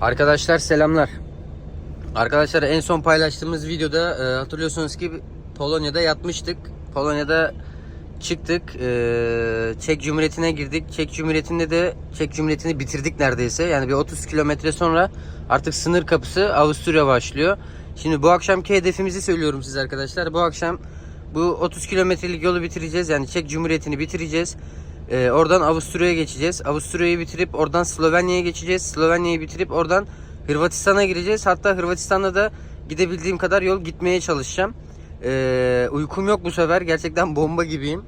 Arkadaşlar selamlar. Arkadaşlar en son paylaştığımız videoda e, hatırlıyorsunuz ki Polonya'da yatmıştık. Polonya'da çıktık. E, Çek Cumhuriyeti'ne girdik. Çek Cumhuriyeti'nde de Çek Cumhuriyeti'ni bitirdik neredeyse. Yani bir 30 kilometre sonra artık sınır kapısı Avusturya başlıyor. Şimdi bu akşamki hedefimizi söylüyorum size arkadaşlar. Bu akşam bu 30 kilometrelik yolu bitireceğiz. Yani Çek Cumhuriyeti'ni bitireceğiz. Ee, oradan Avusturya'ya geçeceğiz. Avusturya'yı bitirip oradan Slovenya'ya geçeceğiz. Slovenya'yı bitirip oradan Hırvatistan'a gireceğiz. Hatta Hırvatistan'da da gidebildiğim kadar yol gitmeye çalışacağım. Ee, uykum yok bu sefer. Gerçekten bomba gibiyim.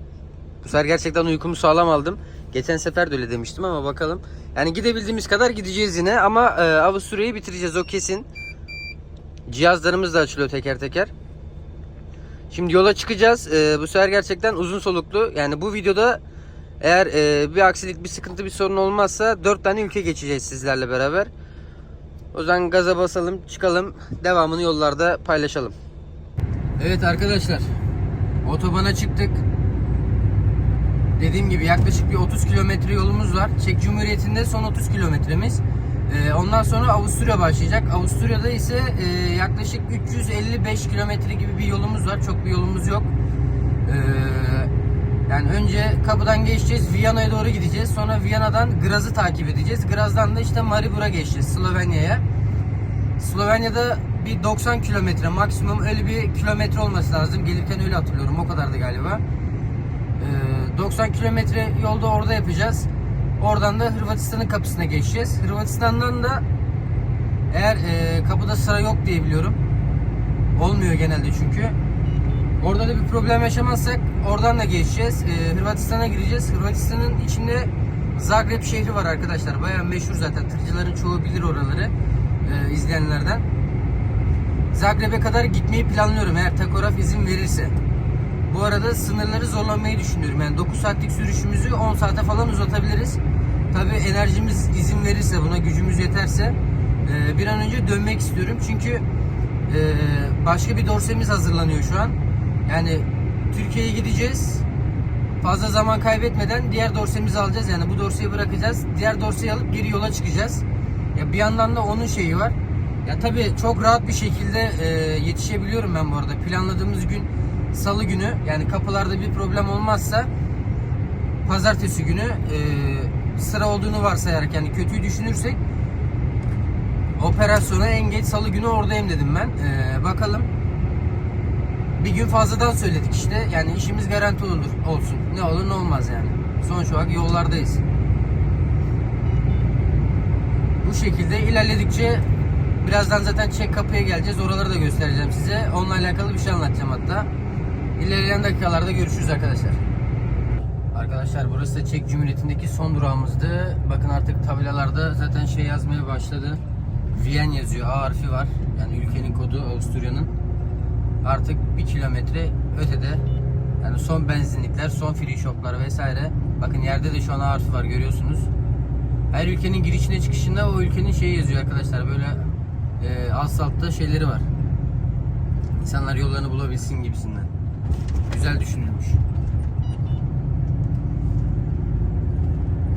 Bu sefer gerçekten uykumu sağlam aldım. Geçen sefer de öyle demiştim ama bakalım. Yani gidebildiğimiz kadar gideceğiz yine ama e, Avusturya'yı bitireceğiz o kesin. Cihazlarımız da açılıyor teker teker. Şimdi yola çıkacağız. Ee, bu sefer gerçekten uzun soluklu. Yani bu videoda eğer e, bir aksilik, bir sıkıntı, bir sorun olmazsa 4 tane ülke geçeceğiz sizlerle beraber. O zaman gaza basalım, çıkalım. Devamını yollarda paylaşalım. Evet arkadaşlar. Otobana çıktık. Dediğim gibi yaklaşık bir 30 kilometre yolumuz var. Çek Cumhuriyeti'nde son 30 kilometremiz. Ee, ondan sonra Avusturya başlayacak. Avusturya'da ise e, yaklaşık 355 kilometre gibi bir yolumuz var. Çok bir yolumuz yok. Ee, yani önce kapıdan geçeceğiz. Viyana'ya doğru gideceğiz. Sonra Viyana'dan Graz'ı takip edeceğiz. Graz'dan da işte Maribor'a geçeceğiz Slovenya'ya. Slovenya'da bir 90 kilometre maksimum öyle bir kilometre olması lazım. Gelirken öyle hatırlıyorum. O kadardı galiba. Ee, 90 kilometre yolda orada yapacağız. Oradan da Hırvatistan'ın kapısına geçeceğiz. Hırvatistan'dan da eğer e, kapıda sıra yok diye biliyorum. Olmuyor genelde çünkü. Orada da bir problem yaşamazsak oradan da geçeceğiz. Ee, Hırvatistan'a gireceğiz. Hırvatistan'ın içinde Zagreb şehri var arkadaşlar. Bayağı meşhur zaten. Tırcıların çoğu bilir oraları e, izleyenlerden. Zagreb'e kadar gitmeyi planlıyorum eğer takograf izin verirse. Bu arada sınırları zorlamayı düşünüyorum. Yani 9 saatlik sürüşümüzü 10 saate falan uzatabiliriz. Tabi enerjimiz izin verirse buna gücümüz yeterse e, bir an önce dönmek istiyorum. Çünkü e, başka bir dorsemiz hazırlanıyor şu an. Yani Türkiye'ye gideceğiz. Fazla zaman kaybetmeden diğer dorsemizi alacağız. Yani bu dorseyi bırakacağız. Diğer dorseyi alıp geri yola çıkacağız. Ya bir yandan da onun şeyi var. Ya tabii çok rahat bir şekilde e, yetişebiliyorum ben bu arada. Planladığımız gün salı günü yani kapılarda bir problem olmazsa pazartesi günü e, sıra olduğunu varsayarak yani kötüyü düşünürsek operasyona en geç salı günü oradayım dedim ben. E, bakalım. Bir gün fazladan söyledik işte. Yani işimiz garanti olur olsun. Ne olur ne olmaz yani. Sonuç olarak yollardayız. Bu şekilde ilerledikçe birazdan zaten çek kapıya geleceğiz. Oraları da göstereceğim size. Onunla alakalı bir şey anlatacağım hatta. İlerleyen dakikalarda görüşürüz arkadaşlar. Arkadaşlar burası da Çek Cumhuriyeti'ndeki son durağımızdı. Bakın artık tabelalarda zaten şey yazmaya başladı. Viyen yazıyor. A harfi var. Yani ülkenin kodu Avusturya'nın. Artık bir kilometre ötede. Yani son benzinlikler, son free shoplar vesaire. Bakın yerde de şu an A harfi var görüyorsunuz. Her ülkenin girişine çıkışında o ülkenin şeyi yazıyor arkadaşlar. Böyle e, asfaltta şeyleri var. İnsanlar yollarını bulabilsin gibisinden. Güzel düşünülmüş.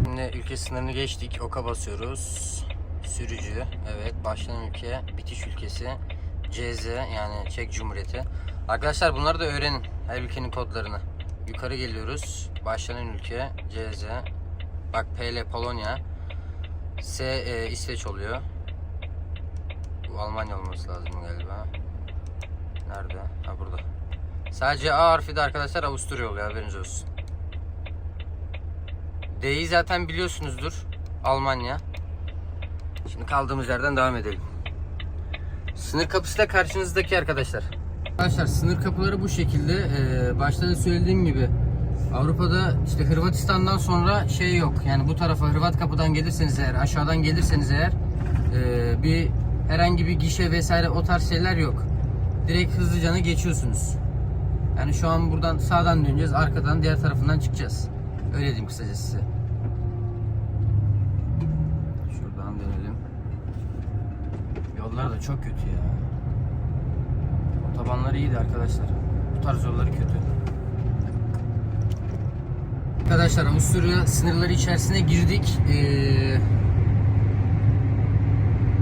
Şimdi ülke sınırını geçtik. Oka basıyoruz. Sürücü. Evet. Başlayan ülke. Bitiş ülkesi. CZ yani Çek Cumhuriyeti. Arkadaşlar bunları da öğrenin. Her ülkenin kodlarını. Yukarı geliyoruz. Başlayan ülke. CZ. Bak PL Polonya. S e, İsveç oluyor. Bu Almanya olması lazım galiba. Nerede? Ha burada. Sadece A harfi de arkadaşlar Avusturya oluyor haberiniz olsun. D'yi zaten biliyorsunuzdur. Almanya. Şimdi kaldığımız yerden devam edelim. Sınır kapısı da karşınızdaki arkadaşlar. Arkadaşlar sınır kapıları bu şekilde. Ee, başta da söylediğim gibi Avrupa'da işte Hırvatistan'dan sonra şey yok. Yani bu tarafa Hırvat kapıdan gelirseniz eğer, aşağıdan gelirseniz eğer e, bir herhangi bir gişe vesaire o tarz şeyler yok. Direkt hızlıca geçiyorsunuz. Yani şu an buradan sağdan döneceğiz, arkadan diğer tarafından çıkacağız. Öyle diyeyim kısaca size. Yollar da çok kötü ya. Otobanlar iyiydi arkadaşlar. Bu tarz yolları kötü. Arkadaşlar Avusturya sınırları içerisine girdik. Ee,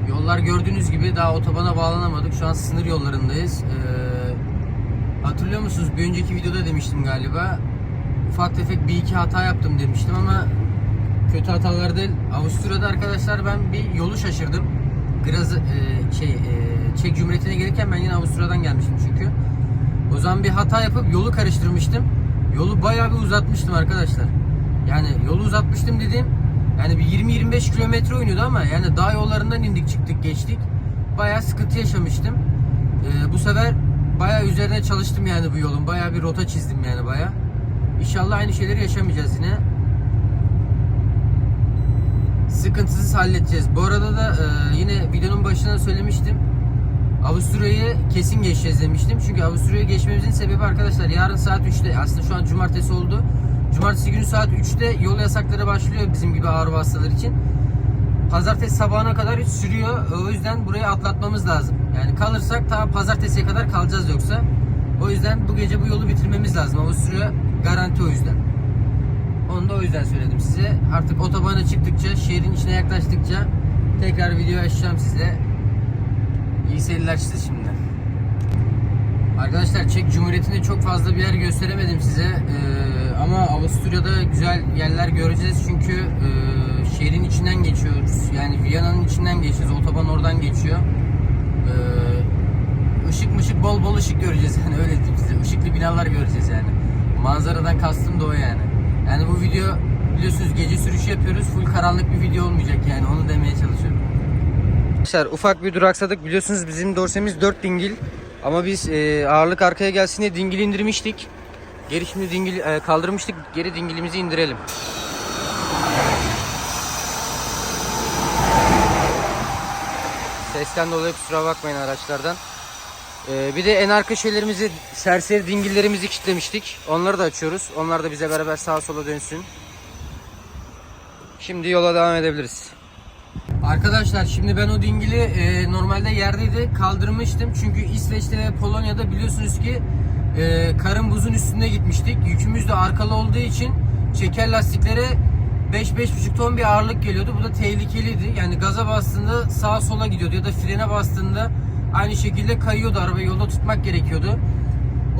Yollar gördüğünüz gibi daha otobana bağlanamadık. Şu an sınır yollarındayız. Ee, hatırlıyor musunuz? Bir önceki videoda demiştim galiba. Ufak tefek bir iki hata yaptım demiştim ama kötü hatalar değil. Avusturya'da arkadaşlar ben bir yolu şaşırdım. Graz e, şey e, Çek Cumhuriyeti'ne gelirken ben yine Avusturya'dan gelmiştim çünkü. O zaman bir hata yapıp yolu karıştırmıştım. Yolu bayağı bir uzatmıştım arkadaşlar. Yani yolu uzatmıştım dediğim yani bir 20-25 kilometre oynuyordu ama yani dağ yollarından indik çıktık geçtik. Bayağı sıkıntı yaşamıştım. Ee, bu sefer bayağı üzerine çalıştım yani bu yolun. Bayağı bir rota çizdim yani bayağı. İnşallah aynı şeyleri yaşamayacağız yine. Sıkıntısız halledeceğiz. Bu arada da e, yine videonun başında söylemiştim. Avusturya'yı kesin geçeceğiz demiştim. Çünkü Avusturya'ya geçmemizin sebebi arkadaşlar yarın saat 3'te aslında şu an cumartesi oldu. Cumartesi günü saat 3'te yol yasakları başlıyor bizim gibi ağır hastalar için. Pazartesi sabahına kadar sürüyor. O yüzden burayı atlatmamız lazım. Yani kalırsak ta pazartesiye kadar kalacağız yoksa. O yüzden bu gece bu yolu bitirmemiz lazım. Avusturya garanti o yüzden. Onu da o yüzden söyledim size. Artık otobana çıktıkça, şehrin içine yaklaştıkça tekrar video açacağım size. İyi seyirler size şimdi. Arkadaşlar Çek Cumhuriyeti'nde çok fazla bir yer gösteremedim size. Ee, ama Avusturya'da güzel yerler göreceğiz çünkü e, şehrin içinden geçiyoruz. Yani Viyana'nın içinden geçeceğiz. Otoban oradan geçiyor. Ee, ışık mışık bol bol ışık göreceğiz yani öyle diyeyim size. Işıklı binalar göreceğiz yani. Manzaradan kastım da o yani. Yani bu video biliyorsunuz gece sürüşü yapıyoruz. Full karanlık bir video olmayacak yani onu demeye çalışıyorum. Arkadaşlar ufak bir duraksadık. Biliyorsunuz bizim dorsemiz 4 dingil. Ama biz e, ağırlık arkaya gelsin diye dingil indirmiştik. Geri şimdi dingil e, kaldırmıştık. Geri dingilimizi indirelim. Sesten dolayı kusura bakmayın araçlardan. E, bir de en arka şeylerimizi, serseri dingillerimizi kilitlemiştik. Onları da açıyoruz. Onlar da bize beraber sağa sola dönsün. Şimdi yola devam edebiliriz. Arkadaşlar şimdi ben o dingili e, normalde yerdeydi kaldırmıştım. Çünkü İsveç'te ve Polonya'da biliyorsunuz ki e, karın buzun üstünde gitmiştik. Yükümüz de arkalı olduğu için çeker lastiklere 5-5,5 ton bir ağırlık geliyordu. Bu da tehlikeliydi. Yani gaza bastığında sağa sola gidiyordu ya da frene bastığında aynı şekilde kayıyordu. Arabayı yolda tutmak gerekiyordu.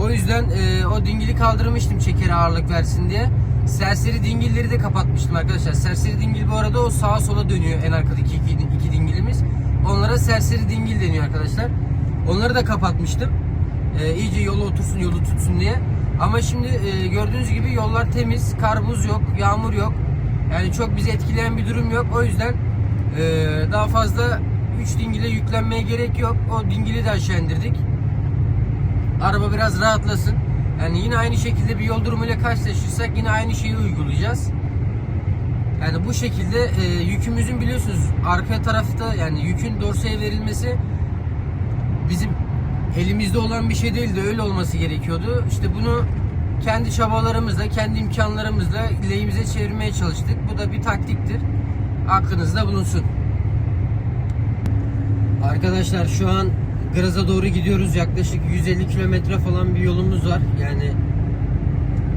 O yüzden e, o dingili kaldırmıştım çekere ağırlık versin diye. Serseri dingilleri de kapatmıştım arkadaşlar. Serseri dingil bu arada o sağa sola dönüyor en arkadaki iki, iki dingilimiz. Onlara serseri dingil deniyor arkadaşlar. Onları da kapatmıştım. E, iyice yolu otursun yolu tutsun diye. Ama şimdi e, gördüğünüz gibi yollar temiz. Kar buz yok. Yağmur yok. Yani çok bizi etkileyen bir durum yok. O yüzden e, daha fazla 3 dingile yüklenmeye gerek yok. O dingili de aşağı indirdik araba biraz rahatlasın. Yani yine aynı şekilde bir yol durumuyla karşılaşırsak yine aynı şeyi uygulayacağız. Yani bu şekilde e, yükümüzün biliyorsunuz arka tarafta yani yükün dorsaya verilmesi bizim elimizde olan bir şey değildi. Öyle olması gerekiyordu. İşte bunu kendi çabalarımızla, kendi imkanlarımızla lehimize çevirmeye çalıştık. Bu da bir taktiktir. Aklınızda bulunsun. Arkadaşlar şu an Graz'a doğru gidiyoruz. Yaklaşık 150 kilometre falan bir yolumuz var. Yani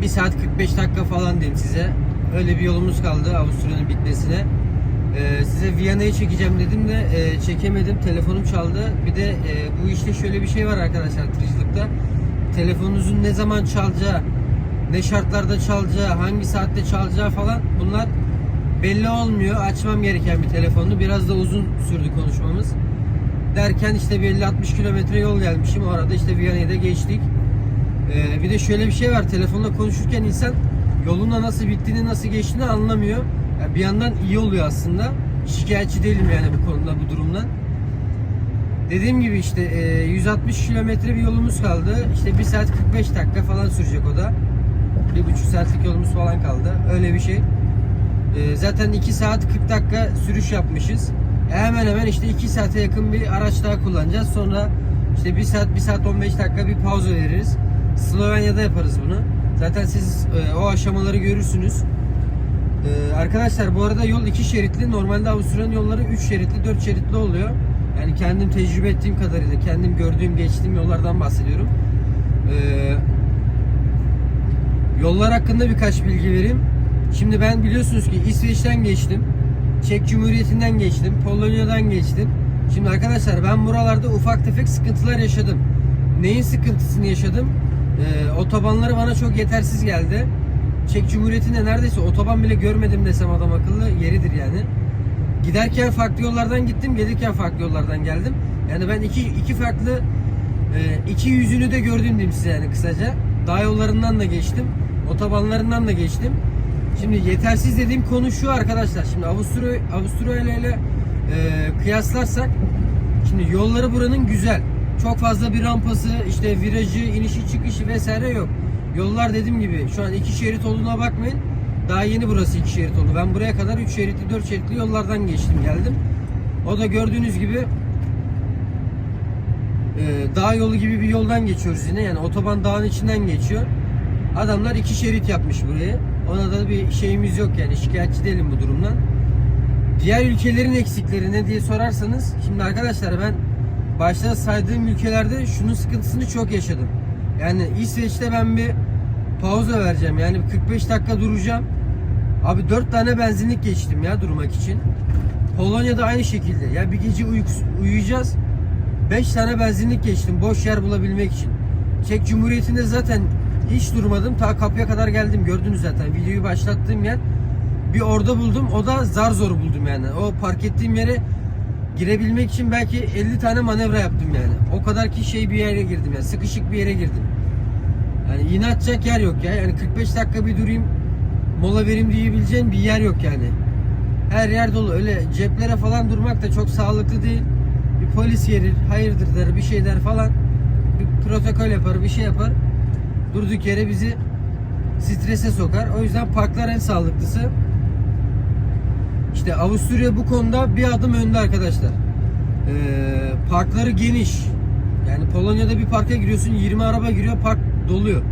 1 saat 45 dakika falan diyeyim size. Öyle bir yolumuz kaldı Avusturya'nın bitmesine. Ee, size Viyana'yı çekeceğim dedim de e, çekemedim. Telefonum çaldı. Bir de e, bu işte şöyle bir şey var arkadaşlar tırcılıkta. Telefonunuzun ne zaman çalacağı, ne şartlarda çalacağı, hangi saatte çalacağı falan bunlar belli olmuyor. Açmam gereken bir telefonu. Biraz da uzun sürdü konuşmamız derken işte bir 50-60 kilometre yol gelmişim. O arada işte Viyana'yı da geçtik. Ee, bir de şöyle bir şey var. Telefonla konuşurken insan yolunda nasıl bittiğini, nasıl geçtiğini anlamıyor. Yani bir yandan iyi oluyor aslında. Şikayetçi değilim yani bu konuda, bu durumdan. Dediğim gibi işte e, 160 kilometre bir yolumuz kaldı. İşte 1 saat 45 dakika falan sürecek o da. Bir buçuk saatlik yolumuz falan kaldı. Öyle bir şey. E, zaten 2 saat 40 dakika sürüş yapmışız. Hemen hemen işte 2 saate yakın bir araç daha kullanacağız. Sonra işte 1 saat 1 saat 15 dakika bir pauza veririz. Slovenya'da yaparız bunu. Zaten siz e, o aşamaları görürsünüz. E, arkadaşlar bu arada yol 2 şeritli. Normalde Avusturya'nın yolları 3 şeritli, 4 şeritli oluyor. Yani kendim tecrübe ettiğim kadarıyla, kendim gördüğüm, geçtiğim yollardan bahsediyorum. E, yollar hakkında birkaç bilgi vereyim. Şimdi ben biliyorsunuz ki İsveç'ten geçtim. Çek Cumhuriyeti'nden geçtim. Polonya'dan geçtim. Şimdi arkadaşlar ben buralarda ufak tefek sıkıntılar yaşadım. Neyin sıkıntısını yaşadım? Ee, otobanları bana çok yetersiz geldi. Çek Cumhuriyeti'nde neredeyse otoban bile görmedim desem adam akıllı yeridir yani. Giderken farklı yollardan gittim, gelirken farklı yollardan geldim. Yani ben iki, iki farklı e, iki yüzünü de gördüm diyeyim size yani kısaca. Dağ yollarından da geçtim, otobanlarından da geçtim. Şimdi yetersiz dediğim konu şu arkadaşlar. Şimdi Avusturya, Avusturya ile e, kıyaslarsak şimdi yolları buranın güzel. Çok fazla bir rampası, işte virajı, inişi çıkışı vesaire yok. Yollar dediğim gibi şu an iki şerit olduğuna bakmayın. Daha yeni burası iki şerit oldu. Ben buraya kadar üç şeritli, dört şeritli yollardan geçtim geldim. O da gördüğünüz gibi e, dağ yolu gibi bir yoldan geçiyoruz yine. Yani otoban dağın içinden geçiyor. Adamlar iki şerit yapmış burayı. Ona da bir şeyimiz yok yani şikayetçi değilim bu durumdan. Diğer ülkelerin eksikleri ne diye sorarsanız şimdi arkadaşlar ben başta saydığım ülkelerde şunun sıkıntısını çok yaşadım. Yani İsveç'te ben bir pauza vereceğim. Yani 45 dakika duracağım. Abi 4 tane benzinlik geçtim ya durmak için. Polonya'da aynı şekilde. Ya bir gece uyku- uyuyacağız. 5 tane benzinlik geçtim boş yer bulabilmek için. Çek Cumhuriyeti'nde zaten hiç durmadım. Ta kapıya kadar geldim. Gördünüz zaten. Videoyu başlattığım yer bir orada buldum. O da zar zor buldum yani. O park ettiğim yere girebilmek için belki 50 tane manevra yaptım yani. O kadar ki şey bir yere girdim yani. Sıkışık bir yere girdim. Yani yine atacak yer yok ya. Yani 45 dakika bir durayım mola vereyim diyebileceğin bir yer yok yani. Her yer dolu. Öyle ceplere falan durmak da çok sağlıklı değil. Bir polis gelir, hayırdır der, bir şey der falan. Bir protokol yapar, bir şey yapar. Durduk yere bizi strese sokar. O yüzden parklar en sağlıklısı. İşte Avusturya bu konuda bir adım önde arkadaşlar. Ee, parkları geniş. Yani Polonya'da bir parka giriyorsun 20 araba giriyor park doluyor.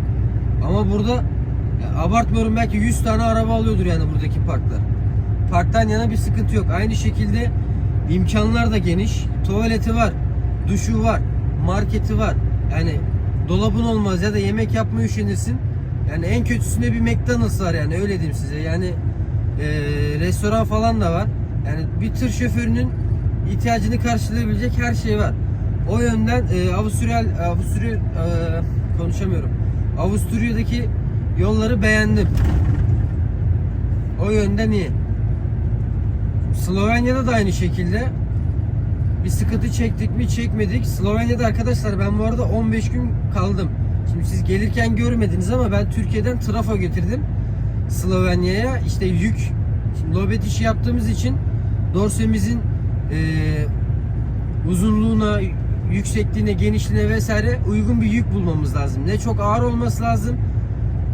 Ama burada abartmıyorum belki 100 tane araba alıyordur yani buradaki parklar. Parktan yana bir sıkıntı yok. Aynı şekilde imkanlar da geniş. Tuvaleti var, duşu var, marketi var. Yani dolabın olmaz ya da yemek yapmaya üşenirsin. Yani en kötüsünde bir McDonald's var yani öyle diyeyim size. Yani e, restoran falan da var. Yani bir tır şoförünün ihtiyacını karşılayabilecek her şey var. O yönden e, Avusturya Avusturya e, konuşamıyorum. Avusturya'daki yolları beğendim. O yönden iyi. Slovenya'da da aynı şekilde bir sıkıntı çektik mi çekmedik. Slovenya'da arkadaşlar ben bu arada 15 gün kaldım. Şimdi siz gelirken görmediniz ama ben Türkiye'den trafo getirdim. Slovenya'ya işte yük şimdi lobet işi yaptığımız için dorsemizin e, uzunluğuna, yüksekliğine, genişliğine vesaire uygun bir yük bulmamız lazım. Ne çok ağır olması lazım,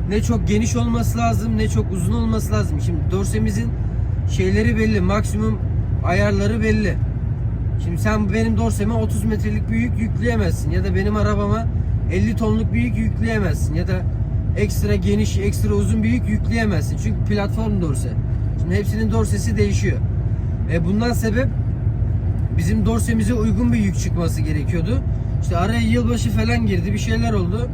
ne çok geniş olması lazım, ne çok uzun olması lazım. Şimdi dorsemizin şeyleri belli, maksimum ayarları belli. Şimdi sen benim dorseme 30 metrelik bir yük yükleyemezsin ya da benim arabama 50 tonluk bir yük yükleyemezsin ya da ekstra geniş, ekstra uzun bir yük yükleyemezsin. Çünkü platform dorse. Şimdi hepsinin dorsesi değişiyor. E bundan sebep bizim dorsemize uygun bir yük çıkması gerekiyordu. İşte araya yılbaşı falan girdi, bir şeyler oldu.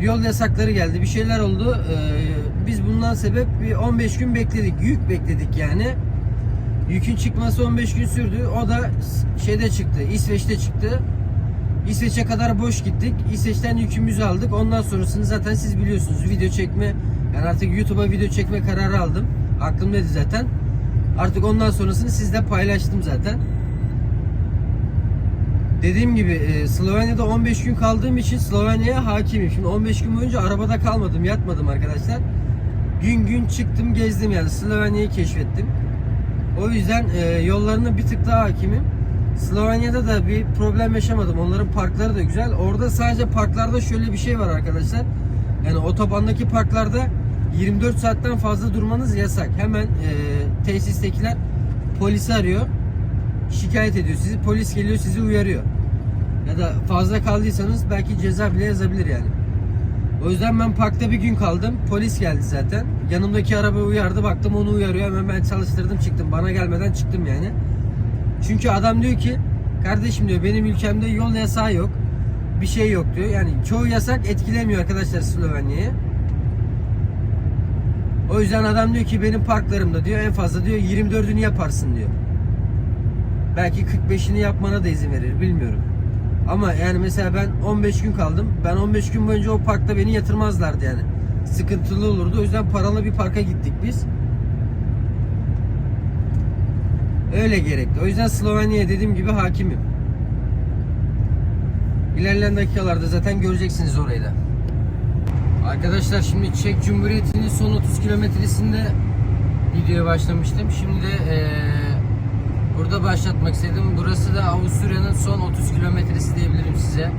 Yol yasakları geldi, bir şeyler oldu. Ee, biz bundan sebep bir 15 gün bekledik, yük bekledik yani. Yükün çıkması 15 gün sürdü. O da şeyde çıktı, İsveç'te çıktı. İsveç'e kadar boş gittik. İsveç'ten yükümüzü aldık. Ondan sonrasını zaten siz biliyorsunuz. Video çekme, yani artık YouTube'a video çekme kararı aldım. Aklımdaydı zaten. Artık ondan sonrasını sizle paylaştım zaten. Dediğim gibi e, Slovenya'da 15 gün kaldığım için Slovenya'ya hakimim. Şimdi 15 gün boyunca arabada kalmadım, yatmadım arkadaşlar. Gün gün çıktım, gezdim yani Slovenya'yı keşfettim. O yüzden e, yollarına bir tık daha hakimim. Slovenya'da da bir problem yaşamadım. Onların parkları da güzel. Orada sadece parklarda şöyle bir şey var arkadaşlar. Yani otobandaki parklarda 24 saatten fazla durmanız yasak. Hemen e, tesistekiler polisi arıyor. Şikayet ediyor sizi. Polis geliyor sizi uyarıyor. Ya da fazla kaldıysanız belki ceza bile yazabilir yani. O yüzden ben parkta bir gün kaldım. Polis geldi zaten. Yanımdaki araba uyardı. Baktım onu uyarıyor. Hemen ben çalıştırdım çıktım. Bana gelmeden çıktım yani. Çünkü adam diyor ki kardeşim diyor benim ülkemde yol yasağı yok. Bir şey yok diyor. Yani çoğu yasak etkilemiyor arkadaşlar Slovenya'yı. O yüzden adam diyor ki benim parklarımda diyor en fazla diyor 24'ünü yaparsın diyor. belki 45'ini yapmana da izin verir bilmiyorum. Ama yani mesela ben 15 gün kaldım. Ben 15 gün boyunca o parkta beni yatırmazlardı yani. Sıkıntılı olurdu. O yüzden paralı bir parka gittik biz. Öyle gerekti. O yüzden Slovenya'ya dediğim gibi hakimim. İlerleyen dakikalarda zaten göreceksiniz orayı da. Arkadaşlar şimdi Çek Cumhuriyeti'nin son 30 kilometresinde videoya başlamıştım. Şimdi de burada başlatmak istedim. Burası da Avusturya'nın son 30 kilometresi diyebilirim size.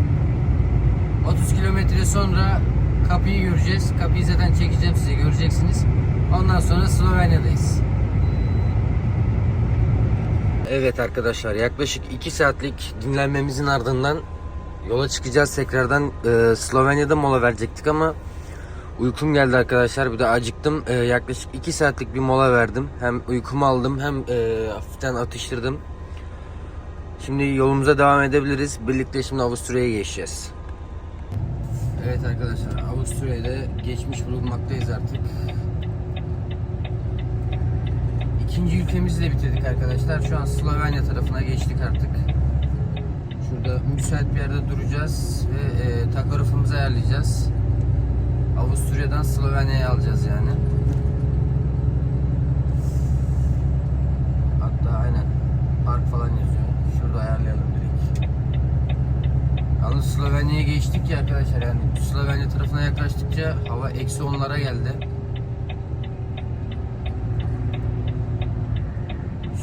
30 kilometre sonra kapıyı göreceğiz. Kapıyı zaten çekeceğim size göreceksiniz. Ondan sonra Slovenya'dayız. Evet arkadaşlar yaklaşık 2 saatlik dinlenmemizin ardından yola çıkacağız tekrardan Ee, Slovenya'da mola verecektik ama uykum geldi arkadaşlar bir de acıktım Ee, yaklaşık 2 saatlik bir mola verdim hem uykumu aldım hem e, hafiften atıştırdım şimdi yolumuza devam edebiliriz birlikte şimdi Avusturya'ya geçeceğiz Evet arkadaşlar Avusturya'da geçmiş bulunmaktayız artık İkinci ülkemizi de bitirdik arkadaşlar. Şu an Slovenya tarafına geçtik artık. Şurada müsait bir yerde duracağız ve e, takarofumuzu ayarlayacağız. Avusturya'dan Slovenya'ya alacağız yani. Hatta aynen park falan yazıyor. Şurada ayarlayalım direkt. Yalnız Slovenya'ya geçtik ya arkadaşlar yani Slovenya tarafına yaklaştıkça hava eksi onlara geldi.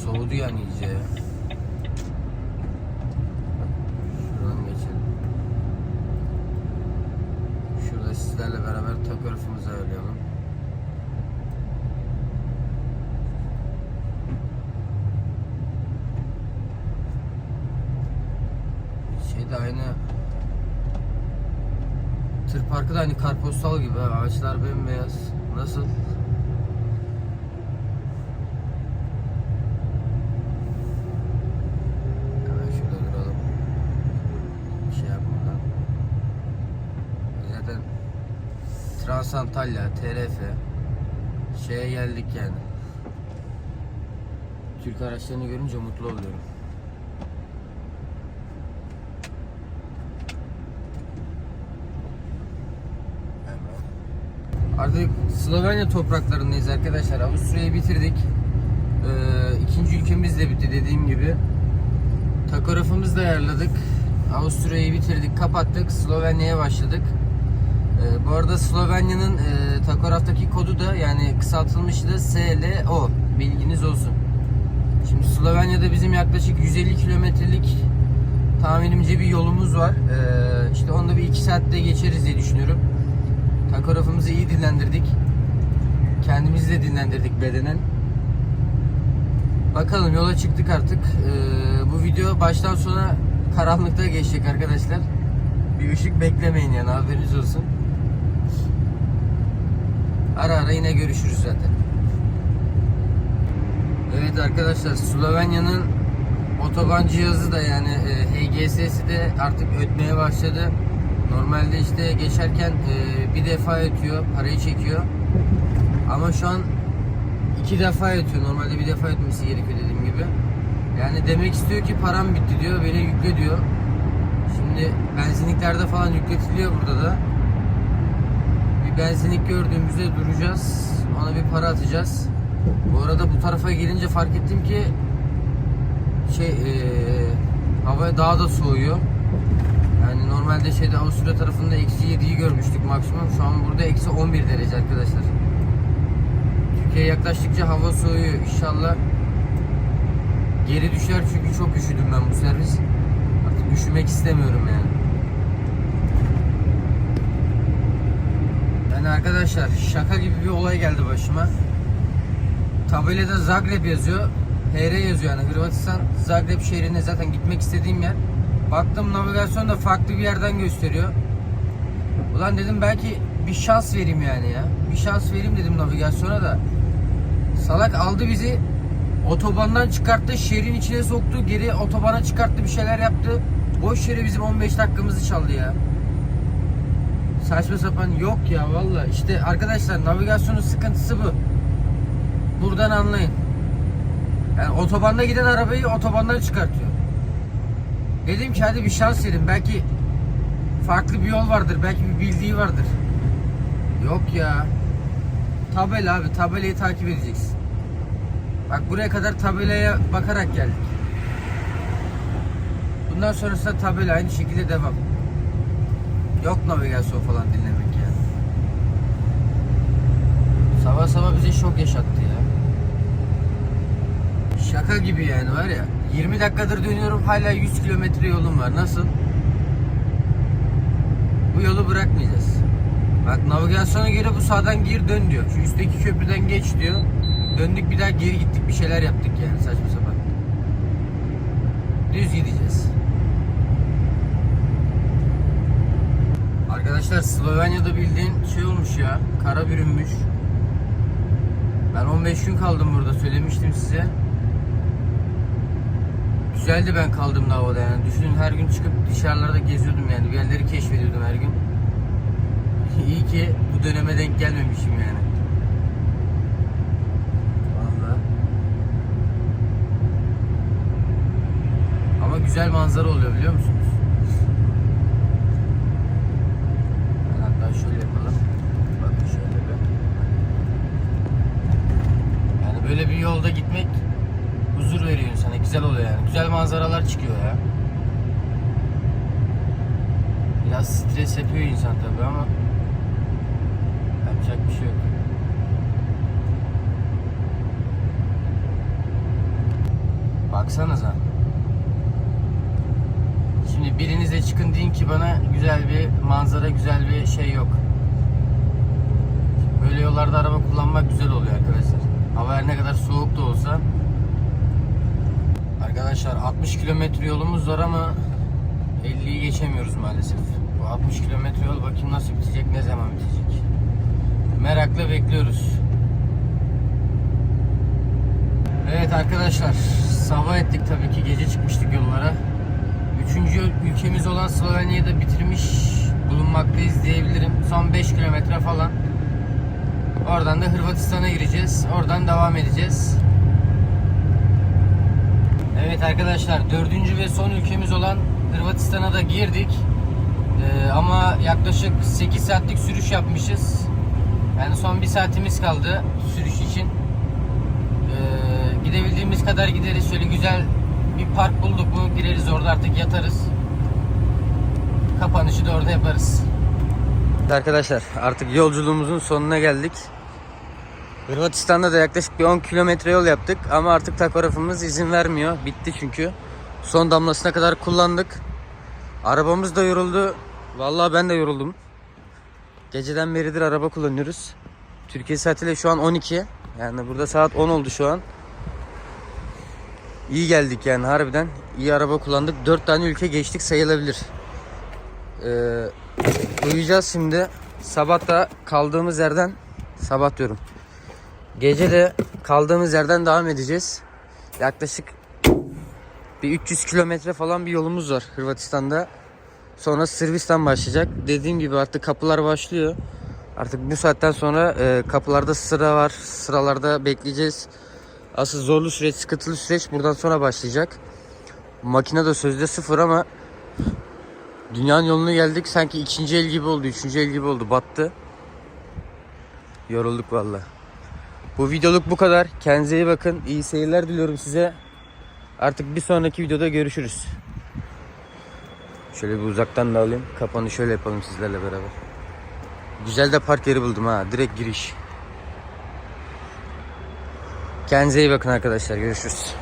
Soğudu yani iyice ya. Şuradan geçelim. Şurada sizlerle beraber takörfümüzü ayarlayalım. Şey de aynı Tır parkı da aynı karpostal gibi ha. Ağaçlar bembeyaz. Nasıl? Hemen şurada duralım. Bir şey. Zaten Transantalya, TRF şeye geldik yani. Türk araçlarını görünce mutlu oluyorum. Artık Slovenya topraklarındayız arkadaşlar. Avusturya'yı bitirdik. Ee, ikinci ülkemiz de bitti dediğim gibi. Takografımızı da ayarladık. Avusturya'yı bitirdik, kapattık. Slovenya'ya başladık. Ee, bu arada Slovenya'nın e, takograftaki kodu da yani kısaltılmışı da SLO. Bilginiz olsun. Şimdi Slovenya'da bizim yaklaşık 150 kilometrelik tahminimce bir yolumuz var. Ee, işte onda bir 2 saatte geçeriz diye düşünüyorum. Takografımızı iyi dinlendirdik. Kendimizi de dinlendirdik bedenen. Bakalım yola çıktık artık. Ee, bu video baştan sona karanlıkta geçecek arkadaşlar. Bir ışık beklemeyin yani haberiniz olsun. Ara ara yine görüşürüz zaten. Evet arkadaşlar Slovenya'nın otoban cihazı da yani e, HGS'si de artık ötmeye başladı. Normalde işte geçerken e, bir defa ötüyor, parayı çekiyor. Ama şu an iki defa ötüyor. Normalde bir defa ötmesi gerekiyor dediğim gibi. Yani demek istiyor ki param bitti diyor, beni yükle diyor. Şimdi benzinliklerde falan yükletiliyor burada da. Bir benzinlik gördüğümüzde duracağız. Ona bir para atacağız. Bu arada bu tarafa gelince fark ettim ki şey eee hava daha da soğuyor. Yani normalde şeyde Avusturya tarafında eksi 7'yi görmüştük maksimum. Şu an burada eksi 11 derece arkadaşlar. Türkiye'ye yaklaştıkça hava soğuyor. İnşallah geri düşer çünkü çok üşüdüm ben bu servis. Artık üşümek istemiyorum yani. Yani arkadaşlar şaka gibi bir olay geldi başıma. Tabelada Zagreb yazıyor. HR yazıyor yani Hırvatistan Zagreb şehrine zaten gitmek istediğim yer. Baktım navigasyonda farklı bir yerden gösteriyor. Ulan dedim belki bir şans vereyim yani ya. Bir şans vereyim dedim navigasyona da. Salak aldı bizi otobandan çıkarttı, şehrin içine soktu, geri otobana çıkarttı, bir şeyler yaptı. Boş yere bizim 15 dakikamızı çaldı ya. Saçma sapan yok ya valla. İşte arkadaşlar navigasyonun sıkıntısı bu. Buradan anlayın. Yani otobanda giden arabayı otobandan çıkartıyor. Dedim ki hadi bir şans verin. Belki farklı bir yol vardır. Belki bir bildiği vardır. Yok ya. Tabela abi. Tabelayı takip edeceksin. Bak buraya kadar tabelaya bakarak geldik. Bundan sonrasında tabela aynı şekilde devam. Yok navigasyon falan dinlemek ya. Sabah sabah bize şok yaşattı ya. Şaka gibi yani var ya. 20 dakikadır dönüyorum hala 100 kilometre yolum var. Nasıl? Bu yolu bırakmayacağız. Bak navigasyona göre bu sağdan gir dön diyor. Şu üstteki köprüden geç diyor. Döndük bir daha geri gittik bir şeyler yaptık yani saçma sapan. Düz gideceğiz. Arkadaşlar Slovenya'da bildiğin şey olmuş ya. Kara bürünmüş. Ben 15 gün kaldım burada söylemiştim size. Güzeldi ben kaldığımda havada yani. Düşünün her gün çıkıp dışarılarda geziyordum yani. Bir yerleri keşfediyordum her gün. İyi ki bu döneme denk gelmemişim yani. Vallahi. Ama güzel manzara oluyor biliyor musunuz? Hatta şöyle yapalım. Bakın şöyle bir. Yani böyle bir yolda gitmek huzur veriyor insana. Güzel oluyor. Manzaralar çıkıyor ya. Biraz stres yapıyor insan tabii ama yapacak bir şey yok. Baksanıza. Şimdi biriniz çıkın deyin ki bana güzel bir manzara, güzel bir şey yok. Böyle yollarda araba kullanmak güzel oluyor arkadaşlar. Hava her ne kadar soğuk da olsa. Arkadaşlar 60 kilometre yolumuz var ama 50'yi geçemiyoruz maalesef. Bu 60 kilometre yol bakayım nasıl bitecek, ne zaman bitecek. Merakla bekliyoruz. Evet arkadaşlar sabah ettik tabii ki gece çıkmıştık yollara. Üçüncü ülkemiz olan Slovenya'yı da bitirmiş bulunmaktayız diyebilirim. Son 5 kilometre falan. Oradan da Hırvatistan'a gireceğiz. Oradan devam edeceğiz. Evet arkadaşlar dördüncü ve son ülkemiz olan Hırvatistan'a da girdik. Ee, ama yaklaşık 8 saatlik sürüş yapmışız. Yani son bir saatimiz kaldı sürüş için. Ee, gidebildiğimiz kadar gideriz. Şöyle güzel bir park bulduk mu gireriz orada artık yatarız. Kapanışı da orada yaparız. Arkadaşlar artık yolculuğumuzun sonuna geldik. Hırvatistan'da da yaklaşık bir 10 kilometre yol yaptık ama artık takografımız izin vermiyor. Bitti çünkü. Son damlasına kadar kullandık. Arabamız da yoruldu. Vallahi ben de yoruldum. Geceden beridir araba kullanıyoruz. Türkiye saatiyle şu an 12. Yani burada saat 10 oldu şu an. İyi geldik yani harbiden. İyi araba kullandık. 4 tane ülke geçtik sayılabilir. Ee, uyuyacağız şimdi. Sabah da kaldığımız yerden sabah diyorum. Gece de kaldığımız yerden devam edeceğiz. Yaklaşık bir 300 kilometre falan bir yolumuz var Hırvatistan'da. Sonra Sırbistan başlayacak. Dediğim gibi artık kapılar başlıyor. Artık bu saatten sonra e, kapılarda sıra var. Sıralarda bekleyeceğiz. Asıl zorlu süreç, sıkıntılı süreç buradan sonra başlayacak. Makine de sözde sıfır ama dünyanın yoluna geldik. Sanki ikinci el gibi oldu, üçüncü el gibi oldu. Battı. Yorulduk valla. Bu videoluk bu kadar. Kendinize iyi bakın. İyi seyirler diliyorum size. Artık bir sonraki videoda görüşürüz. Şöyle bir uzaktan da alayım. Kapanı şöyle yapalım sizlerle beraber. Güzel de park yeri buldum ha. Direkt giriş. Kendinize iyi bakın arkadaşlar. Görüşürüz.